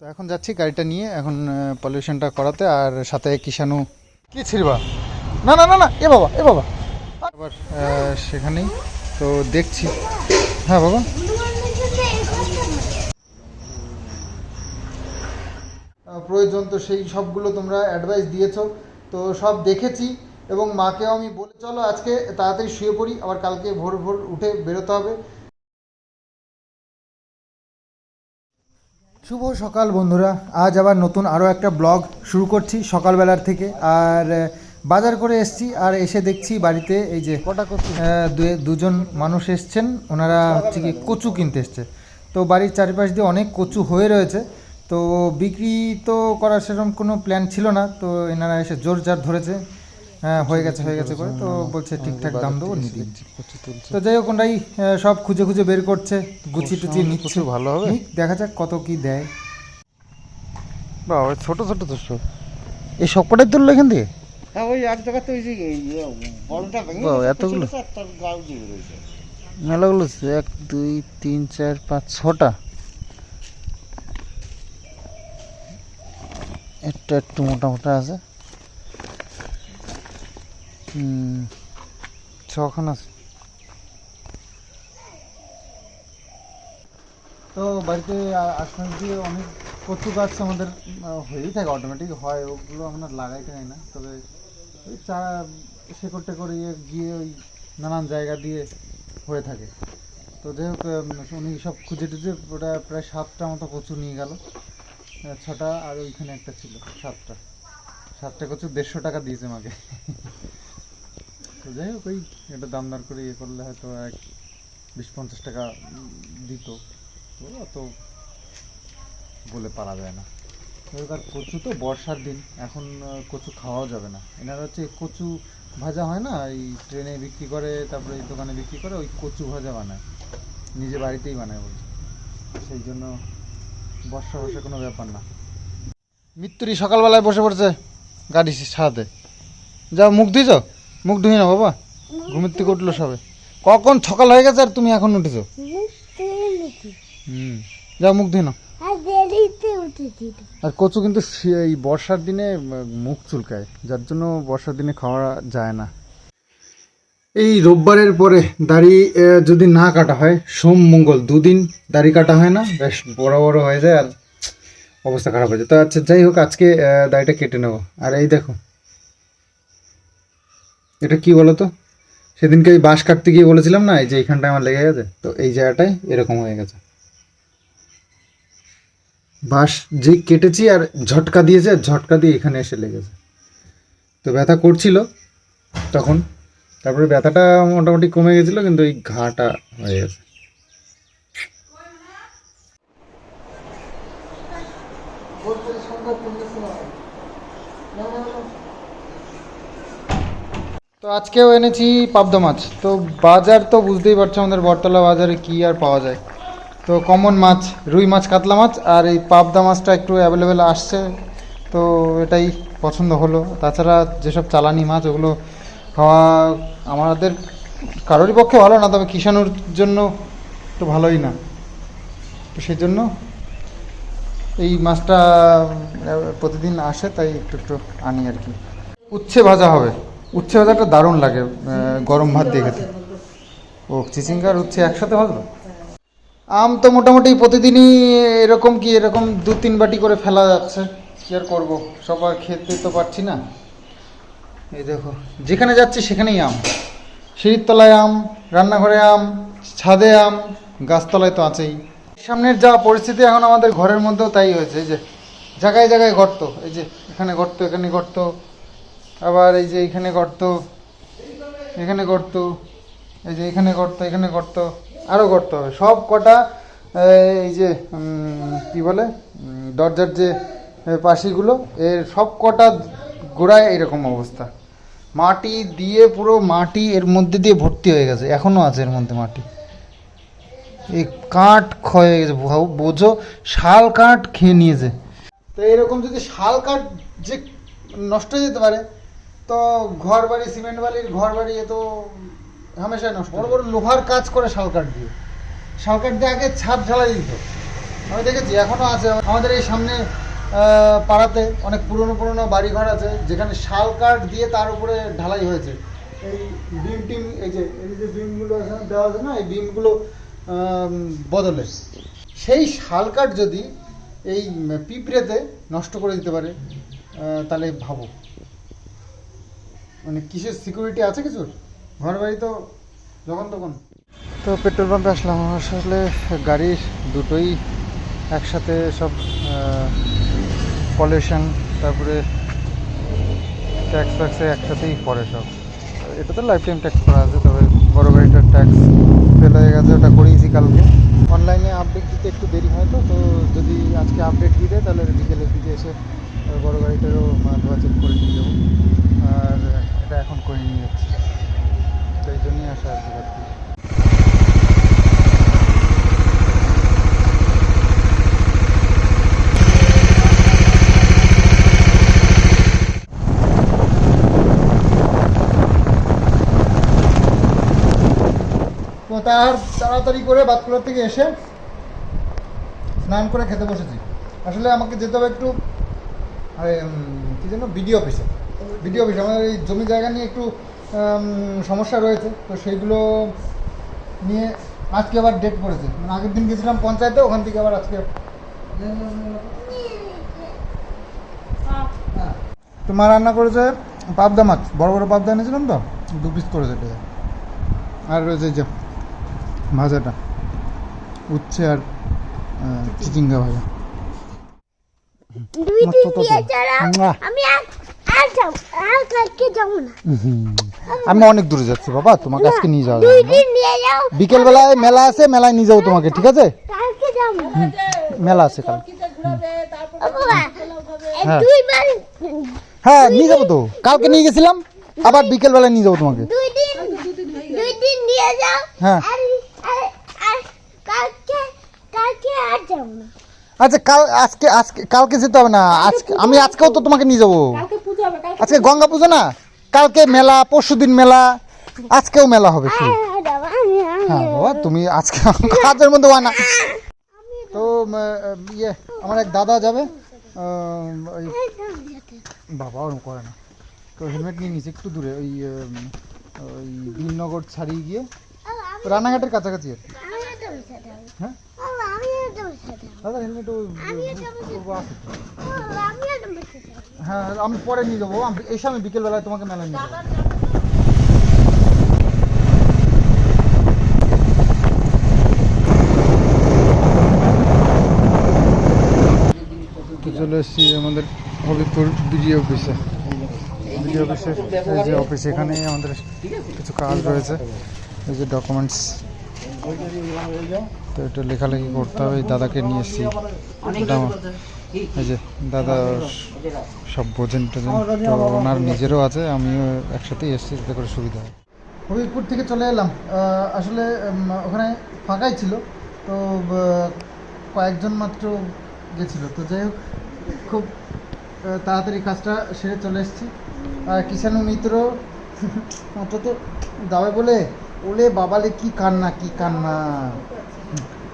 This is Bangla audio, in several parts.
তো এখন যাচ্ছি গাড়িটা নিয়ে, এখন পলিউশনটা করাতে, আর সাথে কিষানু কি ছিড়বা? না না না না, এ বাবা এ বাবা। আবার সেখানেই, তো দেখছি। হ্যাঁ বাবা। প্রয়োজন তো সেই সবগুলো তোমরা অ্যাডভাইস দিয়েছ। তো সব দেখেছি, এবং মাকেও আমি বলে চলো আজকে তাড়াতাড়ি শুয়ে পড়ি, আবার কালকে ভোর ভোর উঠে বেরোতে হবে। শুভ সকাল বন্ধুরা। আজ আবার নতুন আরও একটা ব্লগ শুরু করছি সকালবেলার থেকে। আর বাজার করে এসছি আর এসে দেখছি বাড়িতে এই যে কটা কচু? দুজন মানুষ এসছেন। ওনারা হচ্ছে কি কচু কিনতে এসছে। তো বাড়ির চারিপাশ দিয়ে অনেক কচু হয়ে রয়েছে। তো বিক্রি তো করার সেরকম কোনো প্ল্যান ছিল না। তো এনারা এসে জোর জার ধরেছে। হ্যাঁ হয়ে গেছে হয়ে গেছে করে তো বলছে ঠিকঠাক দাম দেবো নিতে তো যাই হোক ওনারাই সব খুঁজে খুঁজে বের করছে গুছি টুচি নিচ্ছে। ভালো হবে? দেখা যাক কত কি দেয়। বাবা ছোট ছোট তো সব। এই সবকটাই তুললো এখান থেকে হ্যাঁ ওই এক জায়গাতে ওই যে ইয়ে, বড়টা ভেঙে এতগুলো? মেলাগুলো এক দুই তিন চার পাঁচ ছটা। একটা একটু মোটা মোটা আছে। ছখান আছে। তো বাড়িতে আ- দিয়ে অনেক কচু গাছ আমাদের হয়েই থাকে অটোমেটিক হয়, ওগুলো আমরা লাগাইতে হয় না। তবে ওই চা শেকড় টেকড় ইয়ে গিয়ে ওই নানান জায়গা দিয়ে হয়ে থাকে। তো যাই হোক উনি সব খুঁজে টুজে ওটা প্রায় সাতটা মতো কচু নিয়ে গেল। ছটা আর ওইখানে একটা ছিল, সাতটা। সাতটা কচু দেড়শো টাকা দিয়েছে আমাকে। তো যাই হোক, ওই এটা দাম দর করে ইয়ে করলে হয়তো এক বিশ পঞ্চাশ টাকা দিত। তো অত বলে পারা যায় না। এবার কচু তো বর্ষার দিন, এখন কচু খাওয়াও যাবে না। এনারা হচ্ছে কচু ভাজা হয় না, এই ট্রেনে বিক্রি করে, তারপরে এই দোকানে বিক্রি করে, ওই কচু ভাজা বানায়। নিজে বাড়িতেই বানায় বলছে। সেই জন্য বর্ষা বর্ষা কোনো ব্যাপার না। মৃত্যুরি সকালবেলায় বসে পড়ছে গাড়ি সারাতে। যাও মুখ ধুইছ? মুখ ধুই না বাবা। ঘুমের থেকে উঠল সবে। কখন সকাল হয়ে গেছে আর তুমি এখন উঠেছো? হুম, যাও মুখ ধুই না আর কচু কিন্তু এই বর্ষার দিনে মুখ চুলকায়। যার জন্য বর্ষার দিনে খাওয়া যায় না। এই রোববারের পরে দাড়ি যদি না কাটা হয়, সোম, মঙ্গল দুদিন দাড়ি কাটা হয় না, বেশ বড় বড় হয়ে যায় আর অবস্থা খারাপ হয়ে যায়। তো আচ্ছা যাই হোক, আজকে দাড়িটা কেটে নেব। আর এই দেখো এটা কি বলো তো সেদিনকে এই বাঁশ কাটতে গিয়ে বলেছিলাম না, এই যে এইখানটায় আমার লেগে গেছে? তো এই জায়গাটায় এরকম হয়ে গেছে। বাঁশ যে কেটেছি আর ঝটকা দিয়েছে, আর ঝটকা দিয়ে এখানে এসে লেগেছে। তো ব্যথা করছিল তখন। তারপরে ব্যথাটা মোটামুটি কমে গেছিল, কিন্তু এই ঘাটা হয়ে গেছে। তো আজকেও এনেছি পাবদা মাছ। তো বাজার তো বুঝতেই পারছ আমাদের বটতলা বাজারে কি আর পাওয়া যায়। তো কমন মাছ, রুই মাছ, কাতলা মাছ, আর এই পাবদা মাছটা একটু অ্যাভেলেবেল আসছে। তো এটাই পছন্দ হলো। তাছাড়া যেসব চালানি মাছ, ওগুলো খাওয়া আমাদের কারোরই পক্ষে ভালো না, তবে কিষাণুর জন্য একটু ভালোই না। তো সেই জন্য এই মাছটা প্রতিদিন আসে, তাই একটু একটু আনি আর কি। উচ্ছে ভাজা হবে। উচ্ছে ভাজাটা দারুণ লাগে গরম ভাত দিয়ে খেতে। ও চিচিঙ্গার উচ্ছে একসাথে ভাজবো? আম তো মোটামুটি প্রতিদিনই এরকম কি, এরকম দু তিন বাটি করে ফেলা যাচ্ছে। কি আর করব? সবার খেতে তো পারছি না। এই দেখো, যেখানে যাচ্ছি সেখানেই আম। সিঁড়ির তলায় আম, রান্নাঘরে আম, ছাদে আম, গাছতলায় তো আছেই। সামনের যা পরিস্থিতি এখন আমাদের ঘরের মধ্যেও তাই হয়েছে যে, জায়গায় জায়গায় গর্ত, এই যে, এখানে গর্ত এখানে গর্ত। আবার এই যে এখানে গর্ত এখানে গর্ত, এই যে এখানে গর্ত এখানে গর্ত আরও গর্ত হবে। সব কটা এই যে কি বলে দরজার যে পাশিগুলো, এর সব কটা গোড়ায় এরকম অবস্থা। মাটি দিয়ে পুরো মাটি এর মধ্যে দিয়ে ভর্তি হয়ে গেছে। এখনও আছে এর মধ্যে মাটি। এই কাঠ ক্ষয় হয়ে গেছে বোঝো, শাল কাঠ খেয়ে নিয়েছে। তো এরকম যদি শাল কাঠ যে নষ্ট হয়ে যেতে পারে তো ঘর বাড়ি সিমেন্ট বালির ঘর বাড়ি এ তো হামেশাই নষ্ট। বড় বড় লোহার কাজ করে শাল কাঠ দিয়ে। শাল কাঠ দিয়ে আগে ছাদ ঢালাই দিত। আমি দেখেছি, এখনও আছে। আমাদের এই সামনে পাড়াতে অনেক পুরনো পুরনো বাড়িঘর আছে, যেখানে শাল কাঠ দিয়ে তার উপরে ঢালাই হয়েছে। এই বিম টিম, এই যে এই যে বিমগুলো দেওয়া আছে না, এই বিমগুলো বদলে। সেই শাল কাঠ যদি এই পিঁপড়েতে নষ্ট করে দিতে পারে তাহলে ভাবো। মানে কিসের সিকিউরিটি আছে কিছুর ঘর বাড়ি তো যখন তখন। তো পেট্রোল পাম্পে আসলাম। আসলে গাড়ির দুটোই একসাথে সব পলিউশন তারপরে ট্যাক্স ফ্যাক্সে একসাথেই পড়ে সব। এটা তো লাইফ টাইম ট্যাক্স করা আছে, তবে বড় গাড়িটার ট্যাক্স ফেল হয়ে গেছে, ওটা করিয়েছি কালকে। অনলাইনে আপডেট দিতে একটু দেরি হয় তো তো যদি আজকে আপডেট দিয়ে দেয় তাহলে বিকেলের দিকে এসে বড় গাড়িটারও ধোয়া চেক করে নিয়ে যাব। এটা এখন করে নিয়ে যাচ্ছি। তো এই জন্যই আসা আর কি তার তাড়াতাড়ি করে বাতকুলার থেকে এসে স্নান করে খেতে বসেছি। আসলে আমাকে যেতে হবে একটু কি যেন বিডিও অফিসে। বিডিও অফিস আমাদের এই জমি জায়গা নিয়ে একটু সমস্যা রয়েছে। তো সেইগুলো নিয়ে আজকে আবার ডেট পড়েছে। মানে আগের দিন গেছিলাম পঞ্চায়েতে ওখান থেকে আবার আজকে হ্যাঁ। তো মা রান্না করেছে পাবদা মাছ বড় বড় পাবদা এনেছিলাম তো দু পিস করেছে এটা আর রয়েছে যে ভাজাটা উচ্ছে আর চিচিঙ্গা ভাজা। দুই আমার। আমি অনেক দূরে যাচ্ছি বাবা তোমাকে আজকে নিয়ে যাওয়া দুই যাবে না। দিন নিয়ে যাও। বিকেল বেলায় মেলা আছে মেলায় নিয়ে যাব তোমাকে ঠিক আছে? মেলা আছে কাল হ্যাঁ। হ্যাঁ নিয়ে যাব তো। কালকে নিয়ে গেছিলাম আবার বিকেল বেলায় নিয়ে যাব তোমাকে। দুই দিন দুই দিন নিয়ে যাও। হ্যাঁ। আর আর- আর কালকে কালকে আর যাব না। আচ্ছা কাল আজকে আজকে কালকে যেতে হবে না আজকে আমি আজকেও তো তোমাকে নিয়ে যাব। আজকে গঙ্গা পুজো না? কালকে মেলা পরশুদিন মেলা আজকেও মেলা হবে আমি হ্যাঁ বাবা তুমি আজকে কাজের মধ্যে না তো ইয়ে আমার এক দাদা যাবে বাবা ওরকম করে না। তো হেলমেট নিয়ে নিয়েছে একটু দূরে ওই ওই ভীমনগর ছাড়িয়ে গিয়ে। রানাঘাটের কাছাকাছি আর হ্যাঁ? দাদা হেলমেট হ্যাঁ আমি পরে নিয়ে যাব। এসে আমি বিকেলবেলায় তোমাকে মেলায় নিয়ে যাব। চলে এসেছি আমাদের হবিপুর বিডিও অফিসে। বিডিও অফিসের এই যে অফিস এখানেই আমাদের কিছু কাজ রয়েছে। এই যে ডকুমেন্টস তো এটা লেখালেখি করতে হবে দাদাকে নিয়ে এসেছি। এই যে দাদা সব বোঝেন টোঝেন তো ওনার নিজেরও আছে আমিও একসাথেই এসেছি যাতে করে সুবিধা হয় হবিবপুর থেকে চলে এলাম। আসলে ওখানে ফাঁকাই ছিল তো কয়েকজন মাত্র গেছিল। তো যাই হোক খুব তাড়াতাড়ি কাজটা সেরে চলে এসেছি। আর কিষাণু মিত্র মাত্র তো যাবে বলে ওলে বাবালে কি কান্না কি কান্না?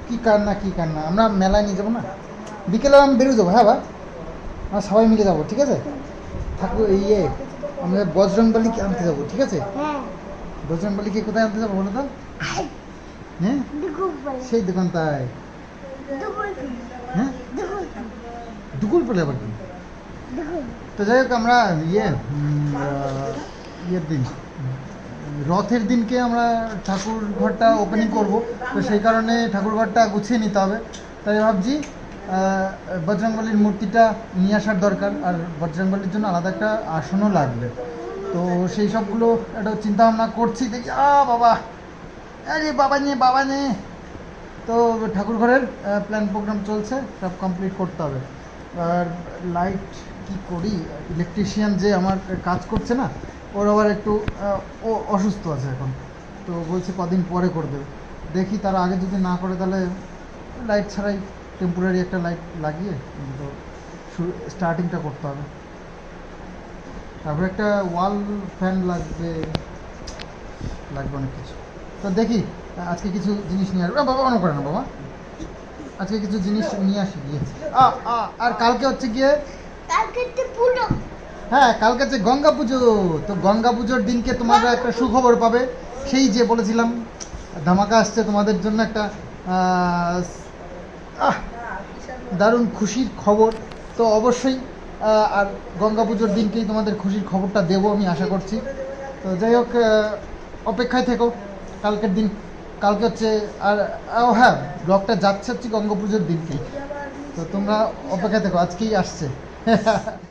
কি কান্না কি কান্না? আমরা মেলায় নিয়ে যাব না? বিকেলে আমি বেরিয়ে যাব হ্যাঁ বা? আমরা সবাই মিলে যাব ঠিক আছে? ঠাকুর ইয়ে আমরা বজরংবলীকে আনতে যাব ঠিক আছে? হ্যাঁ। বজরংবলীকে কোথায় আনতে যাব বলো তো? হ্যাঁ? সেই দোকান তাই। হ্যাঁ? দুপুর দুকুল পড়লে আবার তো যাই হোক আমরা ইয়ে ইয়ের দিন। রথের দিনকে আমরা ঠাকুর ঘরটা ওপেনিং করব। তো সেই কারণে ঠাকুর ঘরটা গুছিয়ে নিতে হবে। তাই ভাবছি আহ, বজরংবলীর মূর্তিটা নিয়ে আসার দরকার আর বজরংবলীর জন্য আলাদা একটা আসনও লাগবে। তো সেই সবগুলো একটা চিন্তা ভাবনা করছি দেখি আ বাবা! আরে বাবা নিয়ে বাবা নিয়ে তো ঠাকুর ঘরের প্ল্যান প্রোগ্রাম চলছে সব কমপ্লিট করতে হবে। আর লাইট কি করি? ইলেকট্রিশিয়ান যে আমার কাজ করছে না ওর আবার একটু ও অসুস্থ আছে এখন। তো বলছে কদিন পরে করে দেবে দেখি তার আগে যদি না করে তাহলে লাইট ছাড়াই টেম্পোরারি একটা লাইট লাগিয়ে তো স্টার্টিংটা করতে হবে। তারপরে একটা ওয়াল ফ্যান লাগবে লাগবে অনেক কিছু। তো দেখি, আজকে কিছু জিনিস নিয়ে আসবে। বাবা অন করে না, বাবা। আজকে কিছু জিনিস নিয়ে আসি, গিয়ে। আর কালকে হচ্ছে গিয়ে? কালকে পুরো হ্যাঁ কালকে হচ্ছে গঙ্গা পুজো, তো গঙ্গা পুজোর দিনকে তোমরা একটা সুখবর পাবে। সেই যে বলেছিলাম, ধামাকা আসছে তোমাদের জন্য একটা দারুণ খুশির খবর। তো অবশ্যই আর গঙ্গা পুজোর দিনকেই তোমাদের খুশির খবরটা দেবো আমি আশা করছি। তো যাই হোক অপেক্ষায় থেকো। কালকের দিন, কালকে হচ্ছে আর ও হ্যাঁ ব্লগটা যাচ্ছে হচ্ছে গঙ্গা পুজোর দিনকেই। তো তোমরা অপেক্ষায় থেকো, আজকেই আসছে।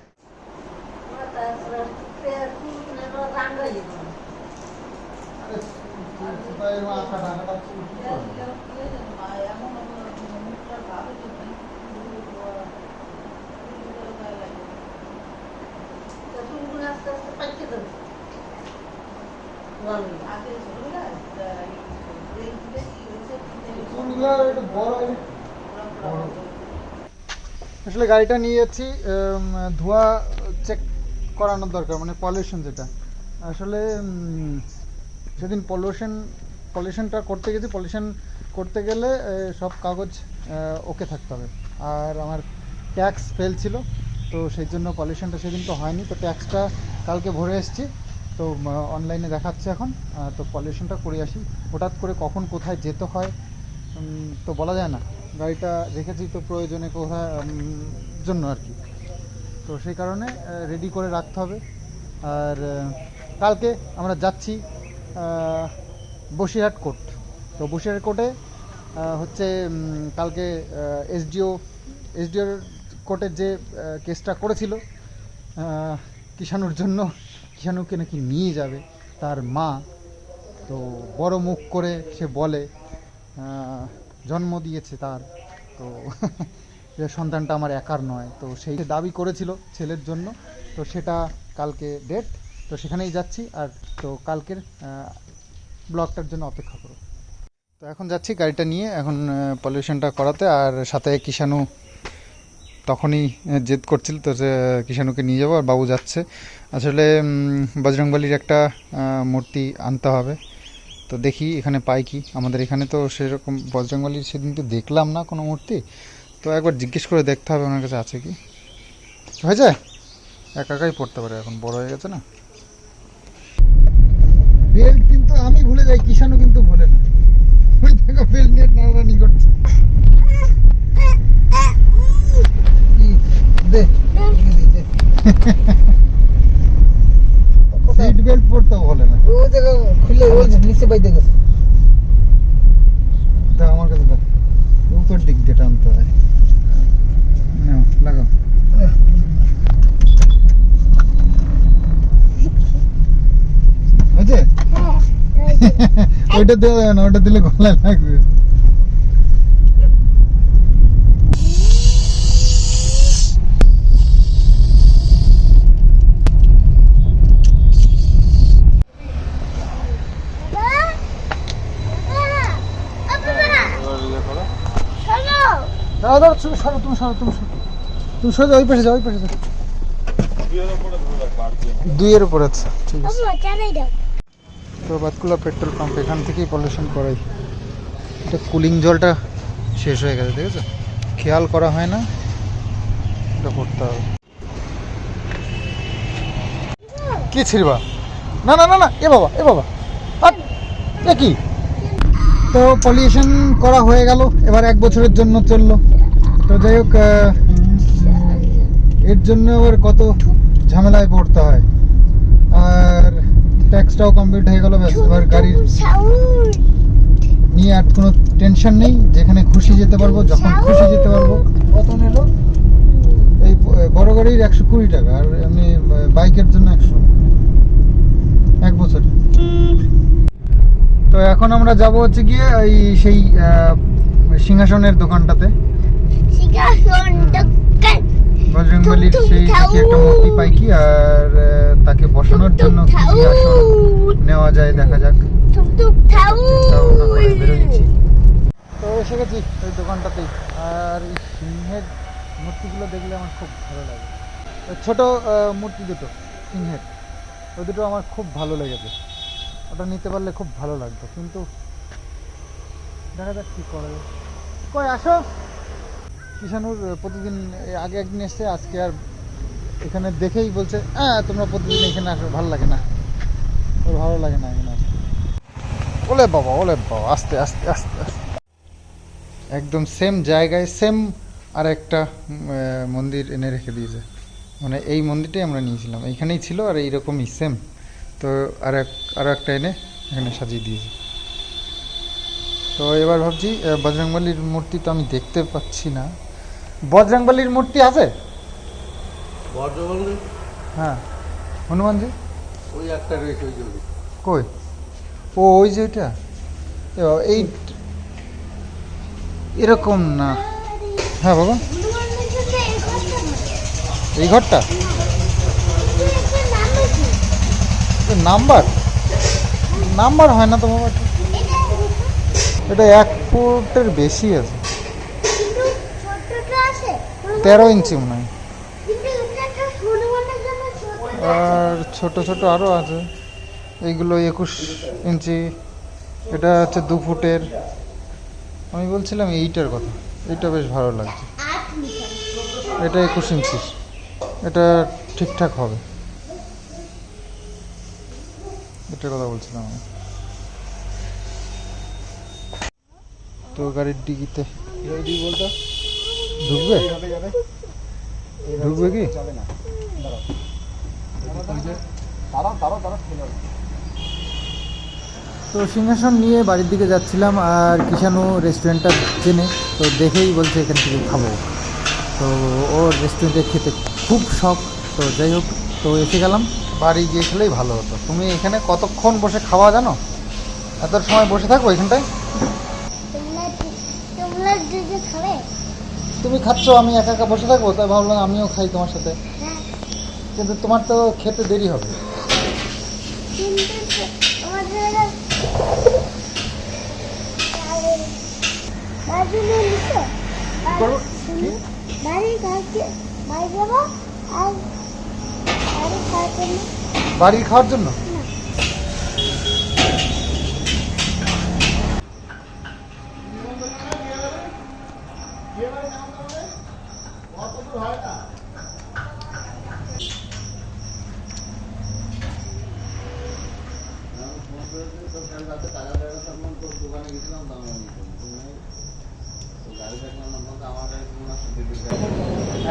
আসলে গাড়িটা নিয়ে যাচ্ছি ধোঁয়া চেক করানোর দরকার মানে পলিউশন যেটা। আসলে সেদিন পলিউশন পলিউশনটা করতে গেছি, পলিউশন করতে গেলে সব কাগজ ওকে থাকতে হবে। আর আমার ট্যাক্স ফেল ছিল, তো সেই জন্য পলিউশনটা সেদিন তো হয়নি। তো ট্যাক্সটা কালকে ভরে এসেছি, তো অনলাইনে দেখাচ্ছে এখন। তো পলিউশনটা করে আসি। হঠাৎ করে কখন কোথায় যেতে হয় তো বলা যায় না। গাড়িটা রেখেছি তো প্রয়োজনে কোথায় জন্য আর কি। তো সেই কারণে রেডি করে রাখতে হবে। আর কালকে আমরা যাচ্ছি বসিরহাট কোর্ট। তো বসিরহাট কোর্টে হচ্ছে কালকে এসডিও, এসডিওর কোর্টের যে কেসটা করেছিল কিষাণুর জন্য, কিষাণুকে নাকি নিয়ে যাবে তার মা। তো বড় মুখ করে সে বলে জন্ম দিয়েছে তার। তো যে সন্তানটা আমার একার নয়, তো সেই দাবি করেছিল ছেলের জন্য। তো সেটা কালকে ডেট, তো সেখানেই যাচ্ছি। আর তো কালকের ব্লগটার জন্য অপেক্ষা করো। তো এখন যাচ্ছি গাড়িটা নিয়ে, এখন পলিউশনটা করাতে, আর সাথে কিষাণু তখনই জেদ করছিল তো যে কিষাণুকে নিয়ে যাব, আর বাবু যাচ্ছে। আসলে বজরংবলির একটা মূর্তি আনতে হবে। তো দেখি এখানে পাই কি। আমাদের এখানে তো সেরকম বজরংবলির সেদিন তো দেখলাম না কোনো মূর্তি। তো একবার জিজ্ঞেস করে দেখতে হবে ওনার কাছে আছে কি। হয়েছে? একা একাই পড়তে পারে এখন, বড় হয়ে গেছে না। কিন্তু আমি ভুলে যাই কিষানও কিন্তু ভুলে না। ওই দেখো বেল্ট নিয়ে নাড়ানি করছে? দে দে, দে। সিট বেল্ট বলে না। ও জায়গা খুলে ও নিচে বাইতে গেছে। দাও আমার কাছে দাও। উপর দিক দিয়ে টানতে হয়। লাগাও হয়েছে হ্যাঁ ওইটা দেওয়া যাবে না ওটা দিলে গলায় লাগবে। দাও দাও তুমি সরো তুমি সরো তুমি সরো। তুমি ওই পাশে যাও ওই পাশে যাও। দুইয়ের উপরে আচ্ছা ঠিক আছে। তো বাতকুলা পেট্রোল পাম্প, এখান থেকেই পলিউশন করাই। এটা কুলিং জলটা শেষ হয়ে গেছে দেখেছ খেয়াল করা হয় না, এটা করতে হবে। কি ছিড়বা? না না না না, এ বাবা এ বাবা। কি? তো পলিউশন করা হয়ে গেল, এবার এক বছরের জন্য চলল। তো যাই হোক এর জন্য আবার কত ঝামেলায় পড়তে হয়। ট্যাক্সটাও কমপ্লিট হয়ে গেল ব্যাস এবার গাড়ির নিয়ে আর কোনো টেনশন নেই যেখানে খুশি যেতে পারব যখন খুশি যেতে পারব। কত নিল? এই বড় গাড়ির একশো কুড়ি টাকা আর এমনি বাইকের জন্য একশো। এক বছর তো এখন আমরা যাব হচ্ছে গিয়ে এই সেই সিংহাসনের দোকানটাতে। বজরংবলির সেই কি একটা মূর্তি পাই কি আর তাকে বসানোর জন্য কি আসন নেওয়া যায় দেখা যাক। তো এসে গেছি ওই দোকানটাতেই আর এই সিংহের মূর্তিগুলো দেখলে আমার খুব ভালো লাগে। ছোট মূর্তি দুটো সিংহের। ওই দুটো আমার খুব ভালো লেগেছে। ওটা নিতে পারলে খুব ভালো লাগতো কিন্তু দেখা যাক কী করা যায়। কই আসো। কিষানুর প্রতিদিন আগে একদিন এসছে, আজকে আর এখানে দেখেই বলছে হ্যাঁ তোমরা প্রতিদিন এখানে আসো, ভালো লাগে না। ওর ভালো লাগে না এখানে আসতে। ওলে বাবা ওলে বাবা, আস্তে আস্তে আস্তে আস্তে। একদম সেম জায়গায় সেম আর একটা মন্দির এনে রেখে দিয়েছে। মানে এই মন্দিরটাই আমরা নিয়েছিলাম। এইখানেই ছিল আর এইরকমই সেম তো আর এক আরও একটা এনে এখানে সাজিয়ে দিয়েছে। তো এবার ভাবছি বজরংবলীর মূর্তি তো আমি দেখতে পাচ্ছি না। বজরংবলীর মূর্তি আছে? হ্যাঁ। হনুমানজি ওই একটা রয়েছে ওই কই? ও ওই যে ওইটা? এ, এই এরকম না। হ্যাঁ বাবা। এই ঘরটা। নাম্বার? নাম্বার হয় না তো বাবা। এটা এক ফুটের বেশি আছে। তেরো ইঞ্চি মনে হয়। আর ছোট ছোট আরও আছে। এইগুলো একুশ ইঞ্চি। এটা হচ্ছে দু ফুটের। আমি বলছিলাম এইটার কথা। এইটা বেশ ভালো লাগছে। এটা একুশ ইঞ্চি। এটা ঠিকঠাক হবে। এটার কথা বলছিলাম আমি। তো গাড়ির ডিগিতে। বলতো ঢুকবে? ঢুকবে কি? তো সিংহাসন নিয়ে বাড়ির দিকে যাচ্ছিলাম আর কিষানু রেস্টুরেন্টটা চেনে, তো দেখেই বলছে এখান থেকে খাব। তো ওর রেস্টুরেন্টে খেতে খুব শখ। তো যাই হোক, তো এসে গেলাম। বাড়ি গিয়ে খেলেই ভালো হতো। তুমি এখানে কতক্ষণ বসে খাওয়া জানো? এত সময় বসে থাকো এখানটায় তোমরা কি- তোমরা দুটো খাবে? তুমি খাচ্ছ আমি একা একা বসে থাকব তাই ভাবলাম আমিও খাই তোমার সাথে। হ্যাঁ। কিন্তু তোমার তো খেতে দেরি হবে। বাড়ি নিয়ে নিছো? আর করব? শুনো, বাড়ি কালকে বাড়ি যাব আর বাড়ি খাওয়ার জন্য বাড়ির খাওয়ার জন্য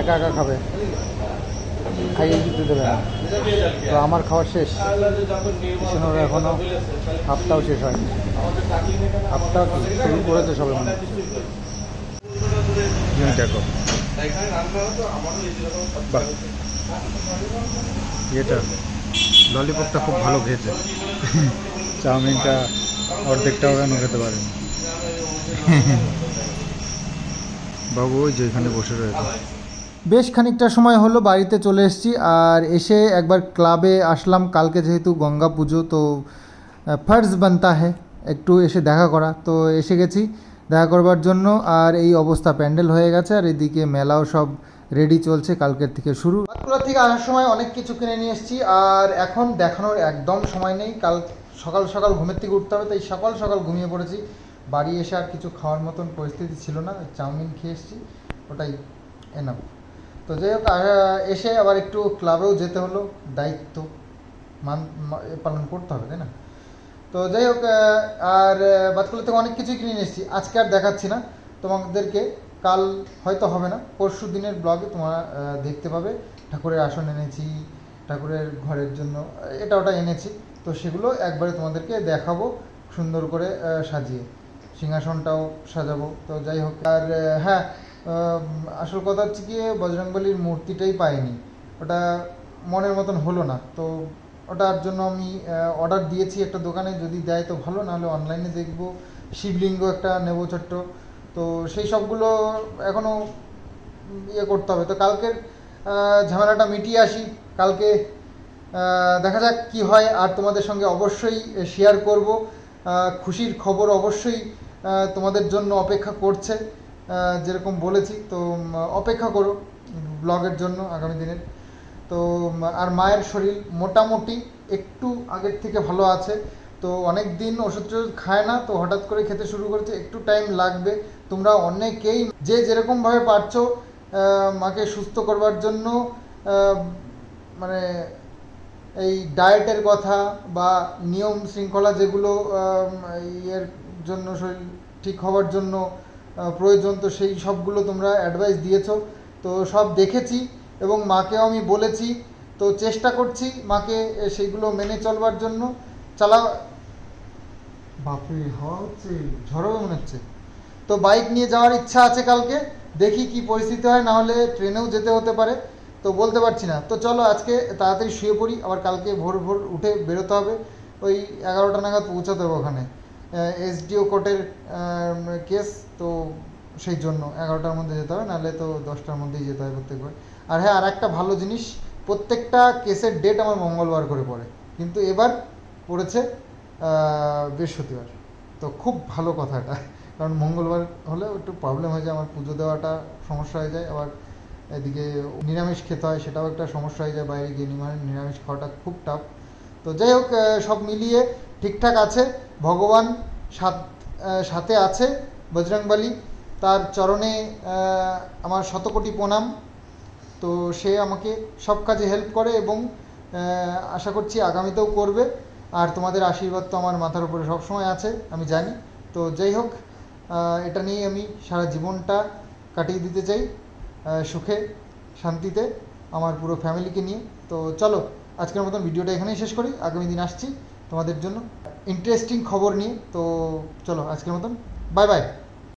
একা একা খাবে। খাইয়ে দিতে দেবে তো আমার খাওয়া শেষ। কিষানোর এখনও হাফটাও শেষ হয়নি। হাফটা শুরু করেছে সবে মনে দেখো। বাহ। এটা ললিপপটা খুব ভালো খেয়েছে। চাউমিনটা অর্ধেকটাও কেন খেতে পারেনি বাবু ওই যে এখানে বসে রয়েছে। বেশ খানিকটা সময় হলো বাড়িতে চলে এসেছি আর এসে একবার ক্লাবে আসলাম। কালকে যেহেতু গঙ্গা পুজো তো ফার্জ বানতা হে একটু এসে দেখা করা। তো এসে গেছি দেখা করবার জন্য আর এই অবস্থা প্যান্ডেল হয়ে গেছে আর এদিকে মেলাও সব রেডি চলছে কালকের থেকে শুরু। বাঁকুড়া থেকে আসার সময় অনেক কিছু কিনে নিয়ে এসেছি আর এখন দেখানোর একদম সময় নেই। কাল সকাল সকাল ঘুমের থেকে উঠতে হবে, তাই সকাল সকাল ঘুমিয়ে পড়েছি। বাড়ি এসে আর কিছু খাওয়ার মতন পরিস্থিতি ছিল না, চাউমিন খেয়ে এসেছি, ওটাই এনাম তো যাই হোক এসে আবার একটু ক্লাবেও যেতে হলো, দায়িত্ব মান পালন করতে হবে, তাই না? তো যাই হোক আর বাতকুলা থেকে অনেক কিছুই কিনে এসেছি, আজকে আর দেখাচ্ছি না। তোমাদেরকে কাল হয়তো হবে না, পরশু দিনের ব্লগে তোমরা দেখতে পাবে। ঠাকুরের আসন এনেছি, ঠাকুরের ঘরের জন্য এটা ওটা এনেছি। তো সেগুলো একবারে তোমাদেরকে দেখাবো, সুন্দর করে সাজিয়ে। সিংহাসনটাও সাজাবো। তো যাই হোক, আর হ্যাঁ আসল কথা হচ্ছে গিয়ে বজরংবলীর মূর্তিটাই পাইনি। ওটা মনের মতন হলো না। তো ওটার জন্য আমি অর্ডার দিয়েছি একটা দোকানে। যদি দেয় তো ভালো, নাহলে অনলাইনে দেখব। শিবলিঙ্গ একটা নেব ছোট্ট। তো সেই সবগুলো এখনও ইয়ে করতে হবে। তো কালকের ঝামেলাটা মিটিয়ে আসি। কালকে দেখা যাক কি হয়, আর তোমাদের সঙ্গে অবশ্যই শেয়ার করব। খুশির খবর অবশ্যই তোমাদের জন্য অপেক্ষা করছে যেরকম বলেছি। তো অপেক্ষা করো ব্লগের জন্য আগামী দিনের। তো আর মায়ের শরীর মোটামুটি একটু আগের থেকে ভালো আছে। তো অনেক দিন ওষুধ টষুধ খায় না, তো হঠাৎ করে খেতে শুরু করেছে, একটু টাইম লাগবে। তোমরা অনেকেই যে যেরকমভাবে পারছ মাকে সুস্থ করবার জন্য মানে এই ডায়েটের কথা বা নিয়ম শৃঙ্খলা যেগুলো ইয়ের জন্য শরীর ঠিক হওয়ার জন্য প্রয়োজন, তো সেই সবগুলো তোমরা অ্যাডভাইস দিয়েছ। তো সব দেখেছি এবং মাকেও আমি বলেছি। তো চেষ্টা করছি মাকে সেইগুলো মেনে চলবার জন্য। চালা বাপরে, হওয়া হচ্ছে ঝড় হবে মনে হচ্ছে। তো বাইক নিয়ে যাওয়ার ইচ্ছা আছে কালকে। দেখি কি পরিস্থিতি হয়, না হলে ট্রেনেও যেতে হতে পারে। তো বলতে পারছি না। তো চলো আজকে তাড়াতাড়ি শুয়ে পড়ি, আবার কালকে ভোর ভোর উঠে বেরোতে হবে। ওই এগারোটা নাগাদ পৌঁছাতে হবে ওখানে। এসডিও কোর্টের কেস, তো সেই জন্য এগারোটার মধ্যে যেতে হবে, নাহলে তো দশটার মধ্যেই যেতে হয় প্রত্যেকবার। আর হ্যাঁ আর একটা ভালো জিনিস, প্রত্যেকটা কেসের ডেট আমার মঙ্গলবার করে পড়ে। কিন্তু এবার পড়েছে বৃহস্পতিবার। তো খুব ভালো কথা এটা কারণ মঙ্গলবার হলে একটু প্রবলেম হয়ে যায়, আমার পুজো দেওয়াটা সমস্যা হয়ে যায়, আবার এদিকে নিরামিষ খেতে হয়, সেটাও একটা সমস্যা হয়ে যায় বাইরে গিয়ে। নিরামিষ খাওয়াটা খুব টাফ তো যাই হোক সব মিলিয়ে ঠিকঠাক আছে। ভগবান সাথ সাথে আছে বজরংবলী। তার চরণে আমার শতকোটি প্রণাম। তো সে আমাকে সব কাজে হেল্প করে এবং আশা করছি আগামীতেও করবে। আর তোমাদের আশীর্বাদ তো আমার মাথার উপরে সবসময় আছে, আমি জানি। তো যাই হোক এটা নিয়ে আমি সারা জীবনটা কাটিয়ে দিতে চাই। সুখে, শান্তিতে আমার পুরো ফ্যামিলিকে নিয়ে। তো চলো, আজকের মতন ভিডিওটা এখানেই শেষ করি। আগামী দিন আসছি তোমাদের জন্য। ইন্টারেস্টিং খবর নিয়ে। তো চলো, আজকের মতন। Bye bye